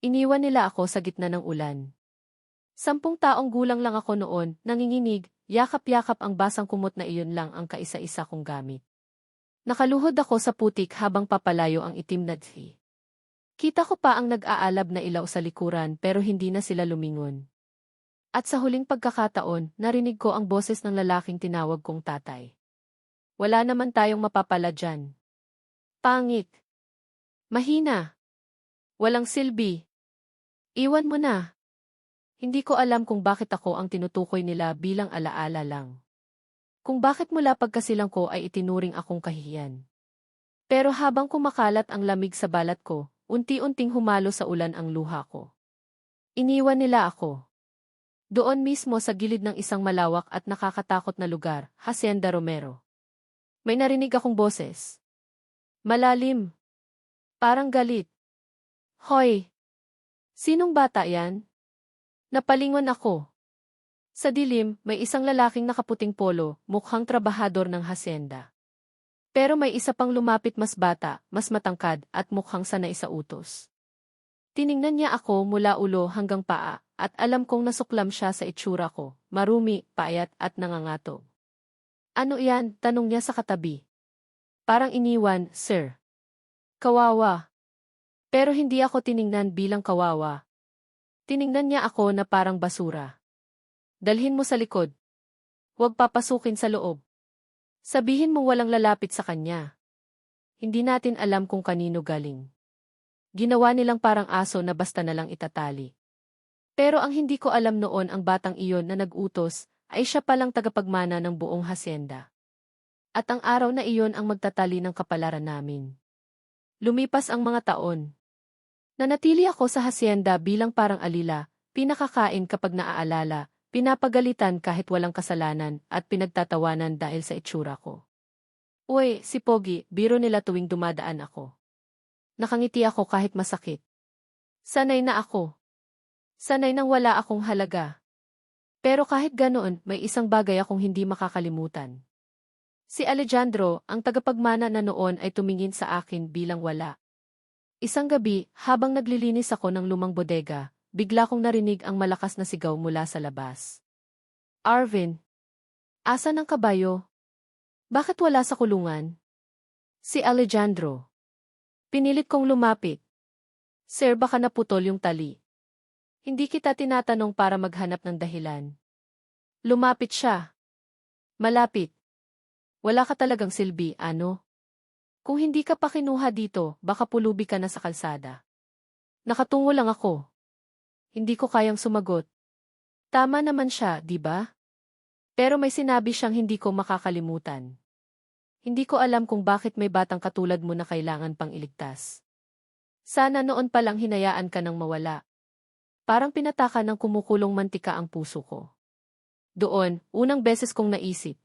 Iniwan nila ako sa gitna ng ulan. Sampung taong gulang lang ako noon, nanginginig, yakap-yakap ang basang kumot na iyon lang ang kaisa-isa kong gamit. Nakaluhod ako sa putik habang papalayo ang itim na dhi. Kita ko pa ang nag-aalab na ilaw sa likuran pero hindi na sila lumingon. At sa huling pagkakataon, narinig ko ang boses ng lalaking tinawag kong tatay. Wala naman tayong mapapala dyan. Pangit. Mahina. Walang silbi. Iwan mo na. Hindi ko alam kung bakit ako ang tinutukoy nila bilang alaala lang. Kung bakit mula pagkasilang ko ay itinuring akong kahihiyan. Pero habang kumakalat ang lamig sa balat ko, unti-unting humalo sa ulan ang luha ko. Iniwan nila ako. Doon mismo sa gilid ng isang malawak at nakakatakot na lugar, Hacienda Romero. May narinig akong boses. Malalim. Parang galit. Hoy! Sinong bata yan? Napalingon ako. Sa dilim, may isang lalaking nakaputing polo, mukhang trabahador ng hacienda. Pero may isa pang lumapit mas bata, mas matangkad, at mukhang sanay sa utos. Tiningnan niya ako mula ulo hanggang paa, at alam kong nasuklam siya sa itsura ko, marumi, payat, at nangangato. Ano yan? Tanong niya sa katabi. Parang iniwan, sir. Kawawa. Pero hindi ako tiningnan bilang kawawa, Tiningnan niya ako na parang basura. Dalhin mo sa likod. Huwag papasukin sa loob. Sabihin mo walang lalapit sa kanya. Hindi natin alam kung kanino galing. Ginawa nilang parang aso na basta na lang itatali. Pero ang hindi ko alam noon ang batang iyon na nag-utos ay siya palang tagapagmana ng buong hasyenda. At ang araw na iyon ang magtatali ng kapalaran namin. Lumipas ang mga taon. Nanatili ako sa hasyenda bilang parang alila, pinakakain kapag naaalala, pinapagalitan kahit walang kasalanan, at pinagtatawanan dahil sa itsura ko. Uy, si Pogi, biro nila tuwing dumadaan ako. Nakangiti ako kahit masakit. Sanay na ako. Sanay nang wala akong halaga. Pero kahit ganoon, may isang bagay akong hindi makakalimutan. Si Alejandro, ang tagapagmana na noon ay tumingin sa akin bilang wala. Isang gabi, habang naglilinis ako ng lumang bodega, bigla kong narinig ang malakas na sigaw mula sa labas. Arvin! Asa ng kabayo? Bakit wala sa kulungan? Si Alejandro. Pinilit kong lumapit. Sir, baka naputol yung tali. Hindi kita tinatanong para maghanap ng dahilan. Lumapit siya. Malapit. Wala ka talagang silbi, ano? Kung hindi ka pa kinuha dito, baka pulubi ka na sa kalsada. Nakatungo lang ako. Hindi ko kayang sumagot. Tama naman siya, di ba? Pero may sinabi siyang hindi ko makakalimutan. Hindi ko alam kung bakit may batang katulad mo na kailangan pang iligtas. Sana noon pa lang hinayaan ka ng mawala. Parang pinataka ng kumukulong mantika ang puso ko. Doon, unang beses kong naisip.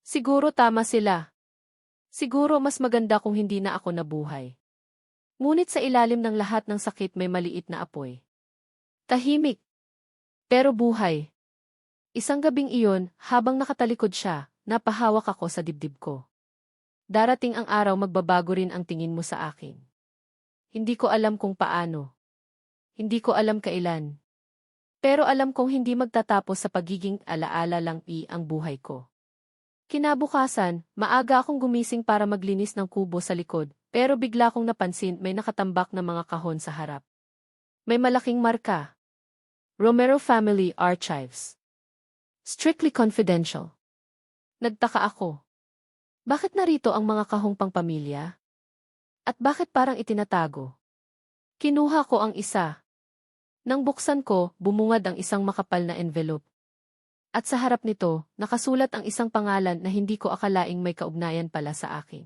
Siguro tama sila, Siguro mas maganda kung hindi na ako nabuhay. Ngunit sa ilalim ng lahat ng sakit may maliit na apoy. Tahimik. Pero buhay. Isang gabing iyon, habang nakatalikod siya, napahawak ako sa dibdib ko. Darating ang araw magbabago rin ang tingin mo sa akin. Hindi ko alam kung paano. Hindi ko alam kailan. Pero alam kong hindi magtatapos sa pagiging alaala lang i ang buhay ko. Kinabukasan, maaga akong gumising para maglinis ng kubo sa likod, pero bigla kong napansin may nakatambak na mga kahon sa harap. May malaking marka. Romero Family Archives. Strictly confidential. Nagtaka ako. Bakit narito ang mga kahong pangpamilya? At bakit parang itinatago? Kinuha ko ang isa. Nang buksan ko, bumungad ang isang makapal na envelope. At sa harap nito, nakasulat ang isang pangalan na hindi ko akalaing may kaugnayan pala sa akin.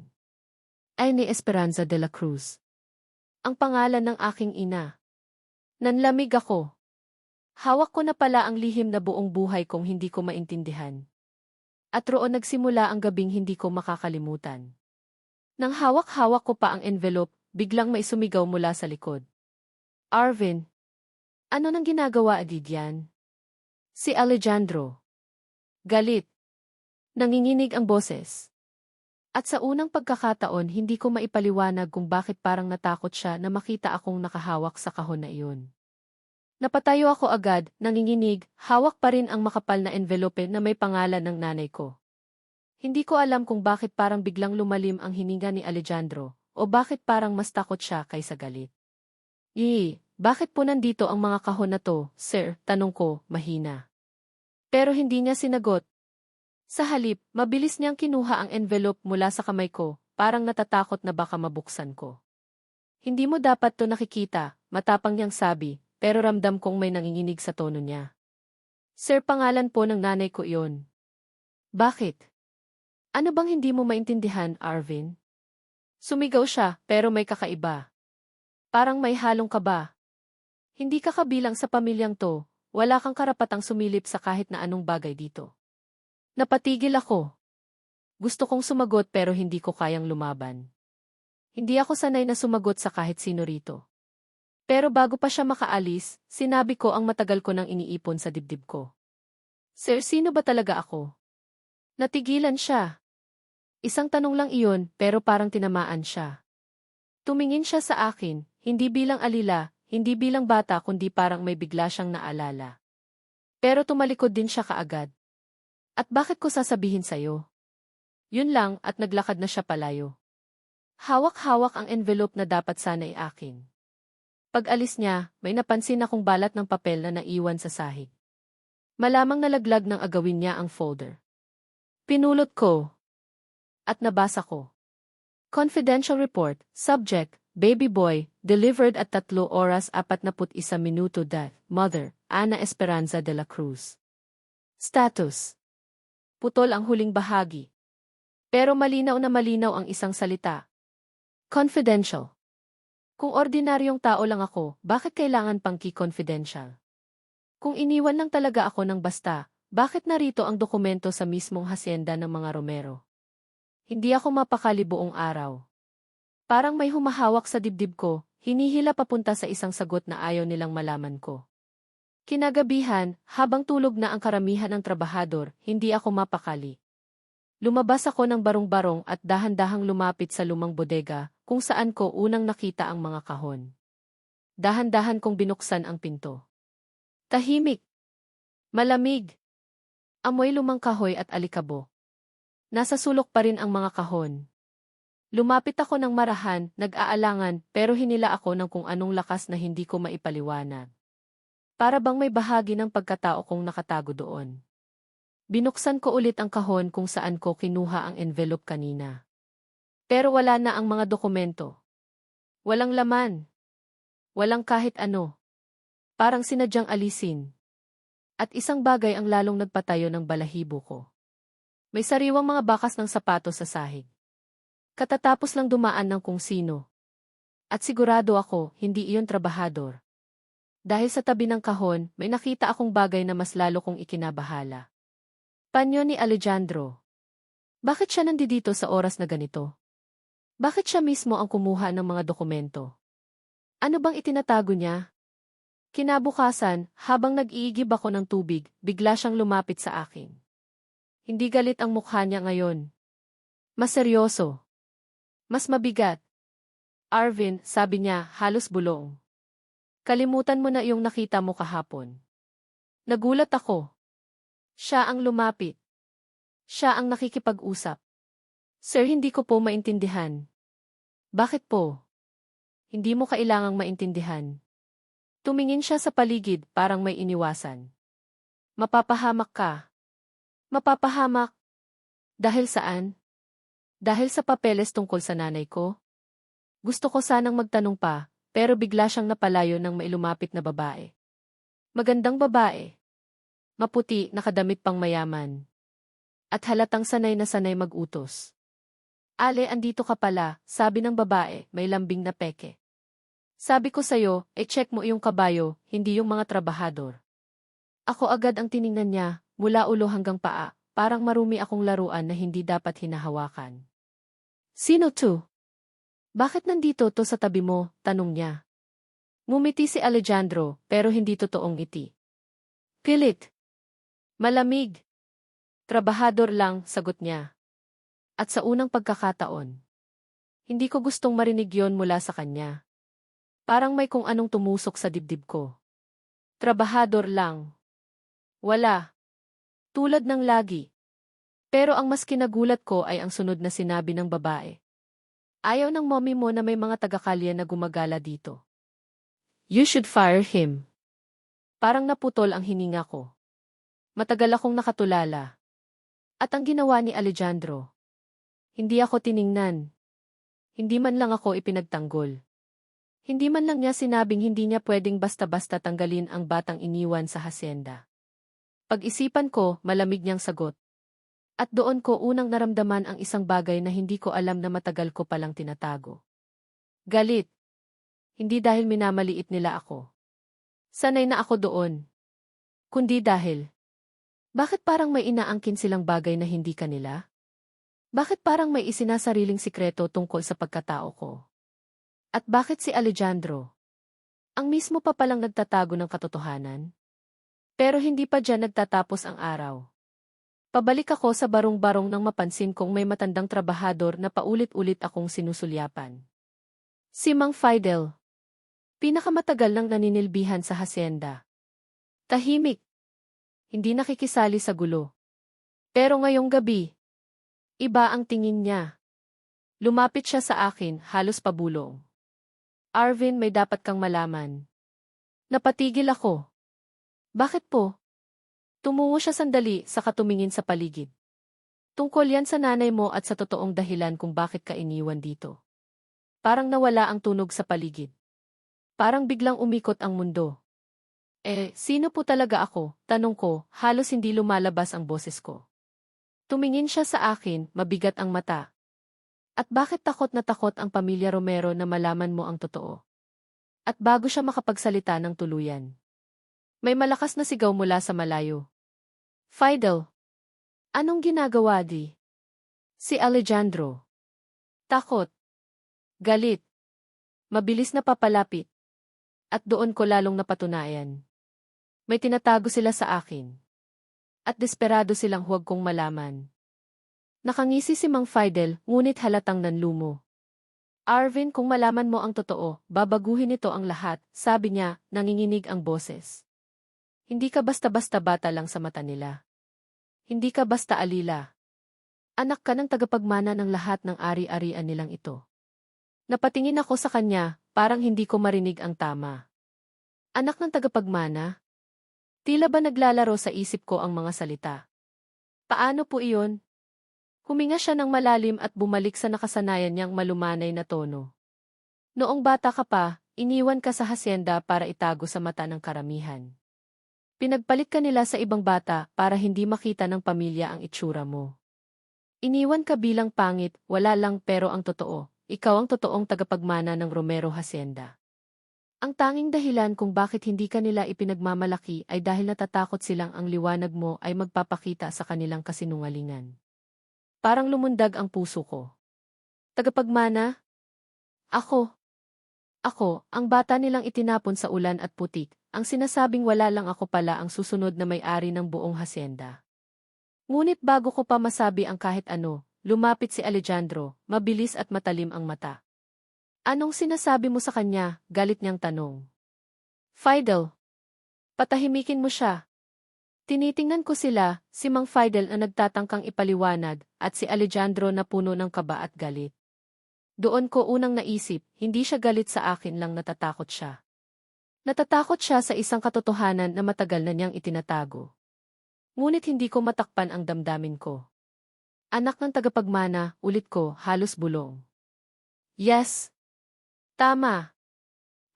Ay ni Esperanza de la Cruz. Ang pangalan ng aking ina. Nanlamig ako. Hawak ko na pala ang lihim na buong buhay kong hindi ko maintindihan. At roon nagsimula ang gabing hindi ko makakalimutan. Nang hawak-hawak ko pa ang envelope, biglang may sumigaw mula sa likod. Arvin, ano nang ginagawa agad yan? Si Alejandro. Galit. Nanginginig ang boses. At sa unang pagkakataon hindi ko maipaliwanag kung bakit parang natakot siya na makita akong nakahawak sa kahon na iyon. Napatayo ako agad, nanginginig, hawak pa rin ang makapal na envelope na may pangalan ng nanay ko. Hindi ko alam kung bakit parang biglang lumalim ang hininga ni Alejandro, o bakit parang mas takot siya kaysa galit. Yee, bakit po nandito ang mga kahon na to, sir? Tanong ko, mahina. Pero hindi niya sinagot, sa halip, mabilis niyang kinuha ang envelope mula sa kamay ko, parang natatakot na baka mabuksan ko. Hindi mo dapat to nakikita, matapang niyang sabi, pero ramdam kong may nanginginig sa tono niya. Sir, pangalan po ng nanay ko iyon. Bakit? Ano bang hindi mo maintindihan, Arvin? Sumigaw siya, pero may kakaiba. Parang may halong kaba. Hindi ka kabilang sa pamilyang to, wala kang karapatang sumilip sa kahit na anong bagay dito. Napatigil ako. Gusto kong sumagot pero hindi ko kayang lumaban. Hindi ako sanay na sumagot sa kahit sino rito. Pero bago pa siya makaalis, sinabi ko ang matagal ko nang iniipon sa dibdib ko. Sir, sino ba talaga ako? Natigilan siya. Isang tanong lang iyon pero parang tinamaan siya. Tumingin siya sa akin, hindi bilang alila, hindi bilang bata kundi parang may bigla siyang naalala. Pero tumalikod din siya kaagad. At bakit ko sasabihin sa'yo? Yun lang at naglakad na siya palayo. Hawak-hawak ang envelope na dapat sana ay akin. Pag alis niya, may napansin akong balat ng papel na naiwan sa sahig. Malamang nalaglag ng agawin niya ang folder. Pinulot ko. At nabasa ko. Confidential report, subject, baby boy, delivered at tatlo oras apat na put isa minuto death, mother, Ana Esperanza de la Cruz. Status putol ang huling bahagi. Pero malinaw na malinaw ang isang salita. Confidential. Kung ordinaryong tao lang ako, bakit kailangan pang key-confidential? Kung iniwan lang talaga ako ng basta, bakit narito ang dokumento sa mismong hasyenda ng mga Romero? Hindi ako mapakali buong araw. Parang may humahawak sa dibdib ko, hinihila papunta sa isang sagot na ayaw nilang malaman ko. Kinagabihan, habang tulog na ang karamihan ng trabahador, hindi ako mapakali. Lumabas ako ng barong-barong at dahan-dahang lumapit sa lumang bodega, kung saan ko unang nakita ang mga kahon. Dahan-dahan kong binuksan ang pinto. Tahimik. Malamig. Amoy lumang kahoy at alikabo. Nasa sulok pa rin ang mga kahon. Lumapit ako ng marahan, nag-aalangan, pero hinila ako ng kung anong lakas na hindi ko maipaliwanag. Para bang may bahagi ng pagkatao kong nakatago doon. Binuksan ko ulit ang kahon kung saan ko kinuha ang envelope kanina. Pero wala na ang mga dokumento. Walang laman. Walang kahit ano. Parang sinadyang alisin. At isang bagay ang lalong nagpatayo ng balahibo ko. May sariwang mga bakas ng sapatos sa sahig. Katatapos lang dumaan ng kung sino. At sigurado ako, hindi iyon trabahador. Dahil sa tabi ng kahon, may nakita akong bagay na mas lalo kong ikinabahala. Panyo ni Alejandro. Bakit siya nandito sa oras na ganito? Bakit siya mismo ang kumuha ng mga dokumento? Ano bang itinatago niya? Kinabukasan, habang nag-iigib ako ng tubig, bigla siyang lumapit sa akin. Hindi galit ang mukha niya ngayon. Mas seryoso. Mas mabigat. Arvin, sabi niya, halos bulong. Kalimutan mo na yung nakita mo kahapon. Nagulat ako. Siya ang lumapit. Siya ang nakikipag-usap. Sir, hindi ko po maintindihan. Bakit po? Hindi mo kailangang maintindihan. Tumingin siya sa paligid parang may iniwasan. Mapapahamak ka. Mapapahamak. Dahil saan? Dahil sa papeles tungkol sa nanay ko? Gusto ko sanang magtanong pa, pero bigla siyang napalayo ng mailumapit na babae. Magandang babae. Maputi, nakadamit pang mayaman. At halatang sanay na sanay magutos. Ale, andito ka pala, sabi ng babae, may lambing na peke. Sabi ko sa'yo, e-check mo yung kabayo, hindi yung mga trabahador. Ako agad ang tiningnan niya, mula ulo hanggang paa, parang marumi akong laruan na hindi dapat hinahawakan. Sino to? Bakit nandito to sa tabi mo? Tanong niya. Mumiti si Alejandro, pero hindi totoong ngiti. Pilit. Malamig. Trabahador lang, sagot niya. At sa unang pagkakataon, hindi ko gustong marinig yon mula sa kanya. Parang may kung anong tumusok sa dibdib ko. Trabahador lang. Wala. Tulad ng lagi. Pero ang mas kinagulat ko ay ang sunod na sinabi ng babae. Ayaw ng mommy mo na may mga taga-kalye na gumagala dito. You should fire him. Parang naputol ang hininga ko. Matagal akong nakatulala. At ang ginawa ni Alejandro. Hindi ako tiningnan. Hindi man lang ako ipinagtanggol. Hindi man lang niya sinabing hindi niya pwedeng basta-basta tanggalin ang batang iniwan sa hasyenda. Pag-isipan ko, malamig niyang sagot. At doon ko unang naramdaman ang isang bagay na hindi ko alam na matagal ko palang tinatago. Galit. Hindi dahil minamaliit nila ako. Sanay na ako doon. Kundi dahil. Bakit parang may inaangkin silang bagay na hindi kanila? Bakit parang may isinasariling sikreto tungkol sa pagkatao ko? At bakit si Alejandro? Ang mismo pa palang nagtatago ng katotohanan? Pero hindi pa dyan nagtatapos ang araw. Pabalik ako sa barong-barong nang mapansin kong may matandang trabahador na paulit-ulit akong sinusulyapan. Si Mang Fidel. Pinakamatagal nang naninilbihan sa hasyenda. Tahimik. Hindi nakikisali sa gulo. Pero ngayong gabi, iba ang tingin niya. Lumapit siya sa akin, halos pabulong. Arvin, may dapat kang malaman. Napatigil ako. Bakit po? Tumungo siya sandali sa katumingin sa paligid. Tungkol yan sa nanay mo at sa totoong dahilan kung bakit ka iniwan dito. Parang nawala ang tunog sa paligid. Parang biglang umikot ang mundo. Eh, sino po talaga ako? Tanong ko, halos hindi lumalabas ang boses ko. Tumingin siya sa akin, mabigat ang mata. At bakit takot na takot ang pamilya Romero na malaman mo ang totoo? At bago siya makapagsalita ng tuluyan. May malakas na sigaw mula sa malayo. Fidel. Anong ginagawa di? Si Alejandro. Takot. Galit. Mabilis na papalapit. At doon ko lalong napatunayan. May tinatago sila sa akin. At desperado silang huwag kong malaman. Nakangisi si Mang Fidel, ngunit halatang nanlumo. Arvin, kung malaman mo ang totoo, babaguhin ito ang lahat, sabi niya, nanginginig ang boses. Hindi ka basta-basta bata lang sa mata nila. Hindi ka basta alila. Anak ka ng tagapagmana ng lahat ng ari-arian nilang ito. Napatingin ako sa kanya, parang hindi ko marinig ang tama. Anak ng tagapagmana? Tila ba naglalaro sa isip ko ang mga salita? Paano po iyon? Huminga siya ng malalim at bumalik sa nakasanayan niyang malumanay na tono. Noong bata ka pa, iniwan ka sa hasyenda para itago sa mata ng karamihan. Pinagpalit ka nila sa ibang bata para hindi makita ng pamilya ang itsura mo. Iniwan ka bilang pangit, wala lang pero ang totoo, ikaw ang totoong tagapagmana ng Romero Hacienda. Ang tanging dahilan kung bakit hindi ka nila ipinagmamalaki ay dahil natatakot silang ang liwanag mo ay magpapakita sa kanilang kasinungalingan. Parang lumundag ang puso ko. Tagapagmana? Ako. Ako, ang bata nilang itinapon sa ulan at putik, ang sinasabing wala lang ako pala ang susunod na may-ari ng buong hasyenda. Ngunit bago ko pa masabi ang kahit ano, lumapit si Alejandro, mabilis at matalim ang mata. Anong sinasabi mo sa kanya? Galit niyang tanong. Fidel. Patahimikin mo siya. Tinitingnan ko sila, si Mang Fidel na nagtatangkang ipaliwanag, at si Alejandro na puno ng kaba at galit. Doon ko unang naisip, hindi siya galit sa akin lang natatakot siya. Natatakot siya sa isang katotohanan na matagal na niyang itinatago. Ngunit hindi ko matakpan ang damdamin ko. Anak ng tagapagmana, ulit ko, halos bulong. Yes. Tama.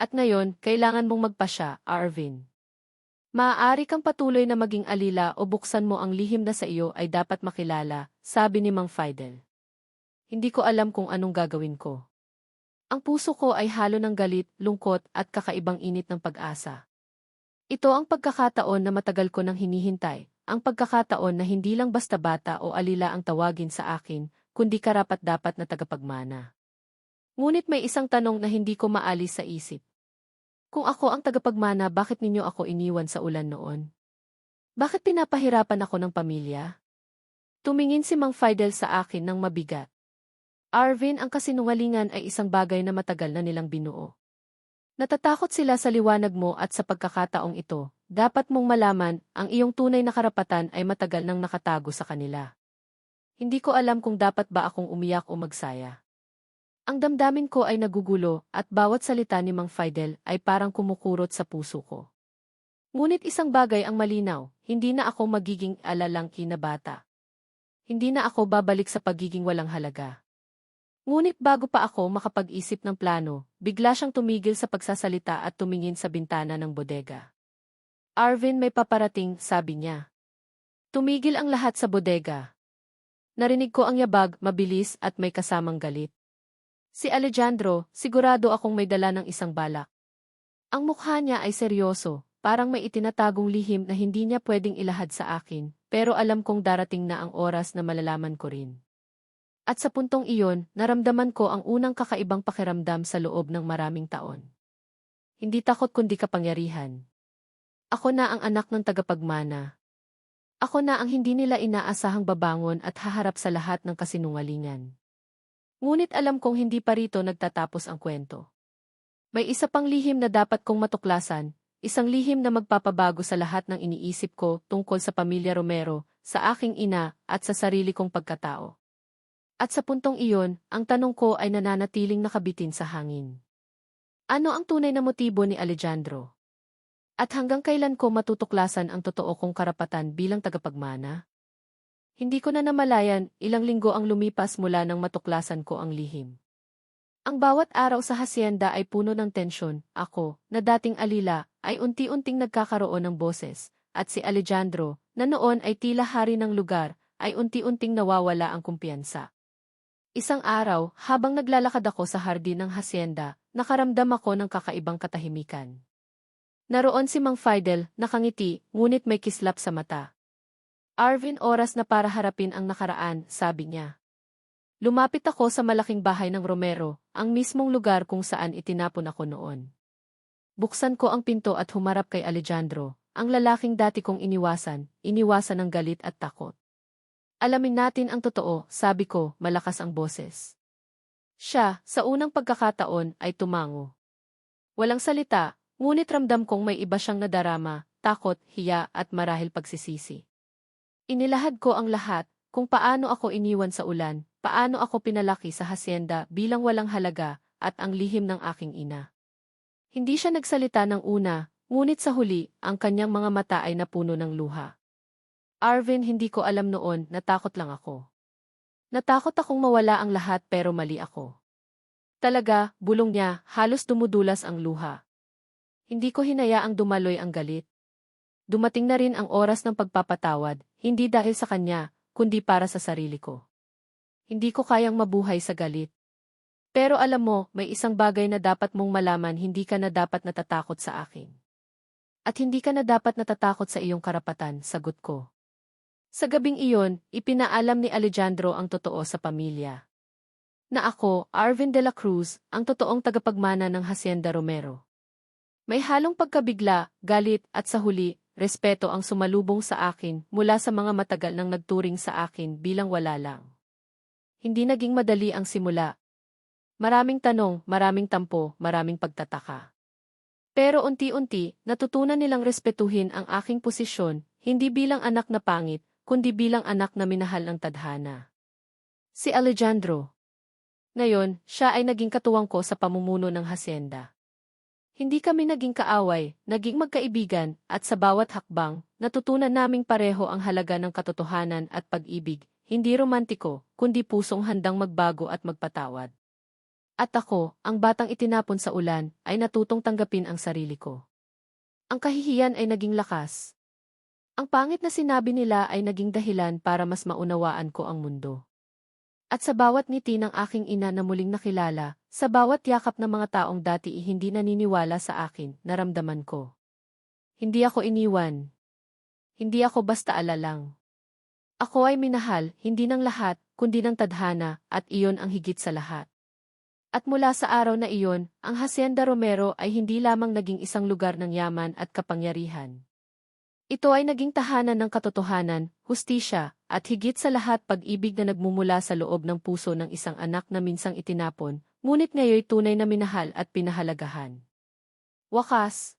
At ngayon, kailangan mong magpasya, Arvin. Maaari kang patuloy na maging alila o buksan mo ang lihim na sa iyo ay dapat makilala, sabi ni Mang Fidel. Hindi ko alam kung anong gagawin ko. Ang puso ko ay halo ng galit, lungkot at kakaibang init ng pag-asa. Ito ang pagkakataon na matagal ko nang hinihintay, ang pagkakataon na hindi lang basta bata o alila ang tawagin sa akin, kundi karapat-dapat na tagapagmana. Ngunit may isang tanong na hindi ko maalis sa isip. Kung ako ang tagapagmana bakit ninyo ako iniwan sa ulan noon? Bakit pinapahirapan ako ng pamilya? Tumingin si Mang Fidel sa akin ng mabigat. Arvin, ang kasinungalingan ay isang bagay na matagal na nilang binuo. Natatakot sila sa liwanag mo at sa pagkakataong ito, dapat mong malaman, ang iyong tunay na karapatan ay matagal nang nakatago sa kanila. Hindi ko alam kung dapat ba akong umiyak o magsaya. Ang damdamin ko ay nagugulo at bawat salita ni Mang Fidel ay parang kumukurot sa puso ko. Ngunit isang bagay ang malinaw, hindi na ako magiging alalangki na bata. Hindi na ako babalik sa pagiging walang halaga. Ngunit bago pa ako makapag-isip ng plano, bigla siyang tumigil sa pagsasalita at tumingin sa bintana ng bodega. Arvin may paparating, sabi niya. Tumigil ang lahat sa bodega. Narinig ko ang yabag, mabilis at may kasamang galit. Si Alejandro, sigurado akong may dala ng isang balak. Ang mukha niya ay seryoso, parang may itinatagong lihim na hindi niya pwedeng ilahad sa akin, pero alam kong darating na ang oras na malalaman ko rin. At sa puntong iyon, naramdaman ko ang unang kakaibang pakiramdam sa loob ng maraming taon. Hindi takot kundi kapangyarihan. Ako na ang anak ng tagapagmana. Ako na ang hindi nila inaasahang babangon at haharap sa lahat ng kasinungalingan. Ngunit alam kong hindi pa rito nagtatapos ang kwento. May isa pang lihim na dapat kong matuklasan, isang lihim na magpapabago sa lahat ng iniisip ko tungkol sa pamilya Romero, sa aking ina, at sa sarili kong pagkatao. At sa puntong iyon, ang tanong ko ay nananatiling nakabitin sa hangin. Ano ang tunay na motibo ni Alejandro? At hanggang kailan ko matutuklasan ang totoo kong karapatan bilang tagapagmana? Hindi ko na namalayan, ilang linggo ang lumipas mula nang matuklasan ko ang lihim. Ang bawat araw sa hacienda ay puno ng tensyon, ako, na dating alila, ay unti-unting nagkakaroon ng boses, at si Alejandro, na noon ay tila hari ng lugar, ay unti-unting nawawala ang kumpiyansa. Isang araw, habang naglalakad ako sa hardin ng hacienda, nakaramdam ako ng kakaibang katahimikan. Naroon si Mang Fidel, nakangiti, ngunit may kislap sa mata. Arvin oras na para harapin ang nakaraan, sabi niya. Lumapit ako sa malaking bahay ng Romero, ang mismong lugar kung saan itinapon ako noon. Buksan ko ang pinto at humarap kay Alejandro, ang lalaking dati kong iniwasan, iniwasan ng galit at takot. Alamin natin ang totoo, sabi ko, malakas ang boses. Siya, sa unang pagkakataon, ay tumango. Walang salita, ngunit ramdam kong may iba siyang nadarama, takot, hiya at marahil pagsisisi. Inilahad ko ang lahat, kung paano ako iniwan sa ulan, paano ako pinalaki sa hacienda bilang walang halaga, at ang lihim ng aking ina. Hindi siya nagsalita ng una, ngunit sa huli, ang kanyang mga mata ay napuno ng luha. Arvin, hindi ko alam noon, natakot lang ako. Natakot akong mawala ang lahat pero mali ako. Talaga, bulong niya, halos dumudulas ang luha. Hindi ko hinayaang dumaloy ang galit. Dumating na rin ang oras ng pagpapatawad, hindi dahil sa kanya, kundi para sa sarili ko. Hindi ko kayang mabuhay sa galit. Pero alam mo, may isang bagay na dapat mong malaman hindi ka na dapat natatakot sa akin. At hindi ka na dapat natatakot sa iyong karapatan, sagot ko. Sa gabing iyon, ipinaalam ni Alejandro ang totoo sa pamilya. Na ako, Arvin de la Cruz, ang totoong tagapagmana ng Hacienda Romero. May halong pagkabigla, galit, at sa huli, respeto ang sumalubong sa akin mula sa mga matagal nang nagturing sa akin bilang wala lang. Hindi naging madali ang simula. Maraming tanong, maraming tampo, maraming pagtataka. Pero unti-unti, natutunan nilang respetuhin ang aking posisyon, hindi bilang anak na pangit, kundi bilang anak na minahal ng tadhana. Si Alejandro. Ngayon, siya ay naging katuwang ko sa pamumuno ng hacienda. Hindi kami naging kaaway, naging magkaibigan, at sa bawat hakbang, natutunan naming pareho ang halaga ng katotohanan at pag-ibig, hindi romantiko, kundi pusong handang magbago at magpatawad. At ako, ang batang itinapon sa ulan, ay natutong tanggapin ang sarili ko. Ang kahihiyan ay naging lakas. Ang pangit na sinabi nila ay naging dahilan para mas maunawaan ko ang mundo. At sa bawat ngiti ng aking ina na muling nakilala, sa bawat yakap ng mga taong dati hindi naniniwala sa akin, naramdaman ko. Hindi ako iniwan. Hindi ako basta alalang. Ako ay minahal, hindi ng lahat, kundi ng tadhana, at iyon ang higit sa lahat. At mula sa araw na iyon, ang Hacienda Romero ay hindi lamang naging isang lugar ng yaman at kapangyarihan. Ito ay naging tahanan ng katotohanan, hustisya, at higit sa lahat pag-ibig na nagmumula sa loob ng puso ng isang anak na minsang itinapon, ngunit ngayoy tunay na minahal at pinahalagahan. Wakas,